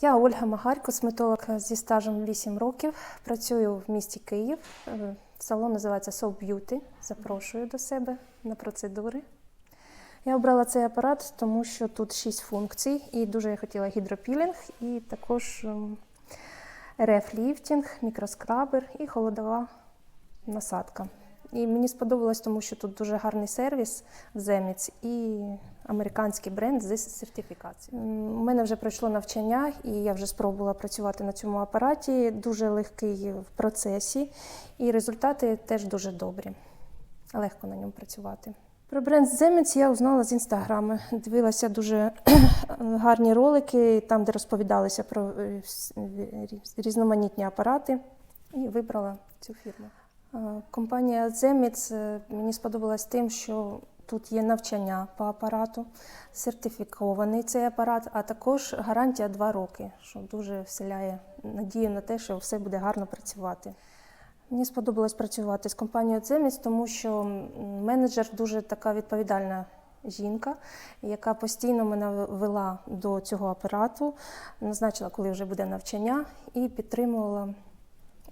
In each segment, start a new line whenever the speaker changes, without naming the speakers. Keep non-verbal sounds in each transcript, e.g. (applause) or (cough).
Я Ольга Магарь, косметолог зі стажем 8 років. Працюю в місті Київ. Е, Салон називається Soul Beauty. Запрошую до себе на процедури. Я обрала цей апарат, тому що тут 6 функцій, і дуже я хотіла гідропілінг, і також ем, РФ-ліфтінг, мікроскрабер і холодова насадка. І мені сподобалось, тому що тут дуже гарний сервіс в Земіц і американський бренд з сертифікацією. У мене вже пройшло навчання, і я вже спробувала працювати на цьому апараті. Дуже легкий в процесі, і результати теж дуже добрі. Легко на ньому працювати. Про бренд Земець я узнала з інстаграми. Дивилася дуже (clears throat) гарні ролики, там, де розповідалися про е, різноманітні апарати, і вибрала цю фірму. Компанія Земіц мені сподобалась тим, що тут є навчання по апарату, сертифікований цей апарат, а також гарантія 2 роки, що дуже вселяє надію на те, що все буде гарно працювати. Мені сподобалось працювати з компанією Земіц, тому що менеджер дуже така відповідальна жінка, яка постійно мене вела до цього апарату, назначила, коли вже буде навчання, і підтримувала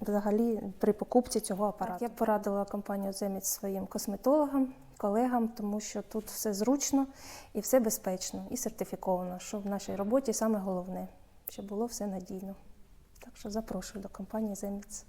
взагалі при покупці цього апарату. Я порадила компанію Земіц своїм косметологам, колегам, тому що тут все зручно і все безпечно, і сертифіковано, що в нашій роботі саме головне, щоб було все надійно. Так що запрошую до компанії Земіц.